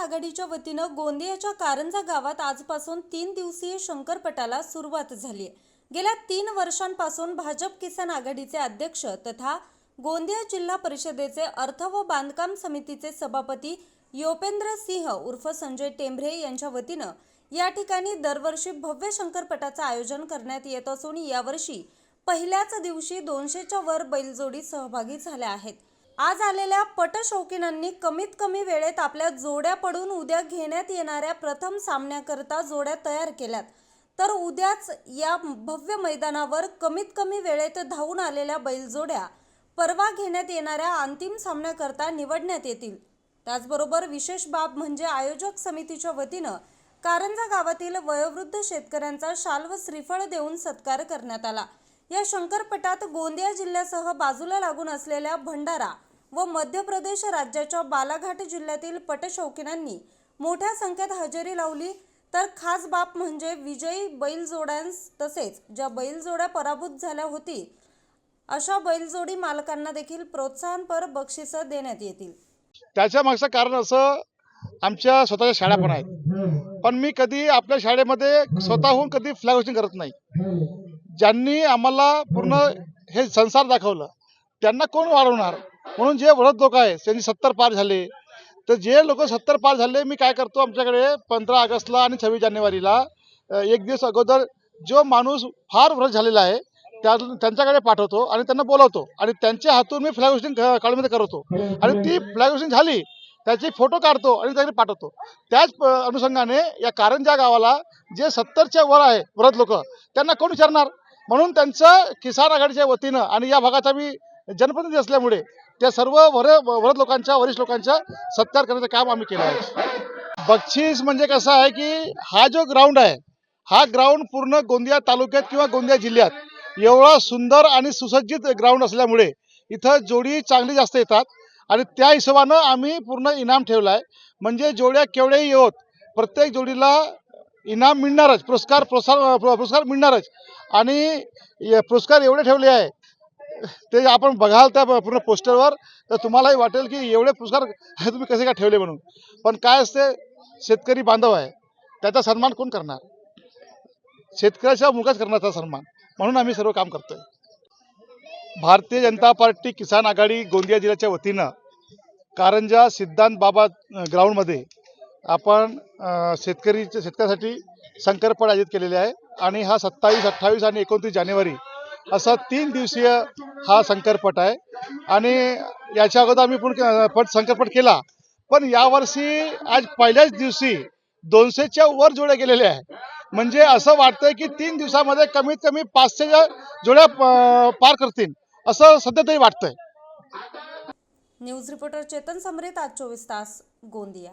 आघाडीच्या वतीनं गोंदियाच्या कारंजा गावात आजपासून तीन दिवसीय शंकरपटाला सुरुवात झाली आहे. गेल्या तीन वर्षांपासून भाजप किसान आघाडीचे अध्यक्ष तथा गोंदिया जिल्हा परिषदेचे अर्थ व बांधकाम समितीचे सभापती योपेंद्र सिंह उर्फ संजय टेंभरे यांच्या वतीनं या ठिकाणी दरवर्षी भव्य शंकरपटाचं आयोजन करण्यात येत असून यावर्षी पहिल्याच दिवशी दोनशेच्या वर बैलजोडी सहभागी झाल्या आहेत. आज आलेल्या पटशौकीनांनी कमीत कमी वेळेत आपल्या जोड्या पडून उद्या घेण्यात येणाऱ्या प्रथम सामन्याकरता जोड्या तयार केल्यात. तर उद्याच या भव्य मैदानावर कमीत कमी वेळेत धावून आलेल्या बैलजोड्या परवा घेण्यात येणाऱ्या अंतिम सामन्याकरता निवडण्यात येतील. त्याचबरोबर विशेष बाब म्हणजे आयोजक समितीच्या वतीनं कारंजा गावातील वयोवृद्ध शेतकऱ्यांचा शाल व श्रीफळ देऊन सत्कार करण्यात आला. या शंकरपटात गोंदिया जिल्ह्यासह बाजूला लागून असलेल्या भंडारा व मध्य प्रदेश राज्याच्या बालाघाट जिल्ह्यातील पटशौकीनांनी मोठ्या संख्येत हजेरी लावली. तर खास बाब म्हणजे विजयी बैलजोड्यांस तसेच ज्या बैलजोड्या पराभूत झाल्या होती अशा बैलजोडी मालकांना देखील प्रोत्साहनपर बक्षिसं देण्यात येतील. त्याच्या मागचं कारण असं आमच्या स्वतःच्या शाळा पण आहेत. पण मी कधी आपल्या शाळेमध्ये स्वतःहून कधी फ्लॅग होस्टिंग करत नाही. ज्यांनी आम्हाला पूर्ण हे संसार दाखवलं त्यांना कोण वाढवणार? म्हणून जे वृद्ध लोक आहेत त्यांनी सत्तर पार झाले. तर जे लोक सत्तर पार झाले मी काय करतो आमच्याकडे पंधरा ऑगस्टला आणि सव्वीस जानेवारीला एक दिवस अगोदर जो माणूस फार वृद्ध झालेला आहे त्या त्यांच्याकडे पाठवतो आणि त्यांना बोलवतो. आणि त्यांच्या हातून मी फ्लॅग होस्टिंग काळमध्ये करवतो आणि ती फ्लॅग होस्टिंग झाली त्याचे फोटो काढतो आणि त्याकडे पाठवतो. त्याच अनुषंगाने या कारंजा गावाला जे सत्तरच्या वर आहे वृद्ध लोक त्यांना कोण विचारणार? म्हणून त्यांचं किसान आघाडीच्या वतीनं आणि या भागाचा मी जनप्रतिनिधी असल्यामुळे त्या सर्व वर वरद लोकांच्या वरिष्ठ लोकांच्या सत्कार करण्याचं काम आम्ही केलं आहे. बक्षीस म्हणजे कसं आहे की हा जो ग्राउंड आहे हा ग्राउंड पूर्ण गोंदिया तालुक्यात किंवा गोंदिया जिल्ह्यात एवढा सुंदर आणि सुसज्जित ग्राउंड असल्यामुळे इथं जोडी चांगली जास्त येतात आणि त्या हिशोबानं आम्ही पूर्ण इनाम ठेवला आहे. म्हणजे जोड्या केवढ्याही येत प्रत्येक जोडीला इनाम मिळणारच पुरस्कार प्रोत्साहन पुरस्कार मिळणारच. आणि पुरस्कार एवढे ठेवले आहे ते आपण बघाल त्या पूर्ण पोस्टरवर तर तुम्हालाही वाटेल की एवढे पुरस्कार तुम्ही कसे काय ठेवले म्हणून. पण काय असते शेतकरी बांधव आहे त्याचा सन्मान कोण करणार? शेतकऱ्याच्या मुखच करण्याचा सन्मान म्हणून आम्ही सर्व काम करतोय. भारतीय जनता पार्टी किसान आघाडी गोंदिया जिल्ह्याच्या वतीनं कारंजा सिद्धांत बाबा ग्राउंडमध्ये आपण शेतकरीच्या शेतकऱ्यासाठी शंकरपट आयोजित केलेले आहे. आणि हा सत्तावीस अठ्ठावीस आणि एकोणतीस जानेवारी असा तीन दिवसीय हा संकरपट आहे. आणि याच्या अगोदर आम्ही पण पट शंकरपट केला. पण यावर्षी आज पहिल्याच दिवशी दोनशेच्या वर जोड्या गेलेल्या आहे म्हणजे असं वाटतंय की तीन दिवसामध्ये कमीत कमी पाचशेच्या जोड्या पार करतील. असं सध्या तरी वाटतंय. न्यूज रिपोर्टर चेतन समरेत आज चोवीस तास गोंदिया.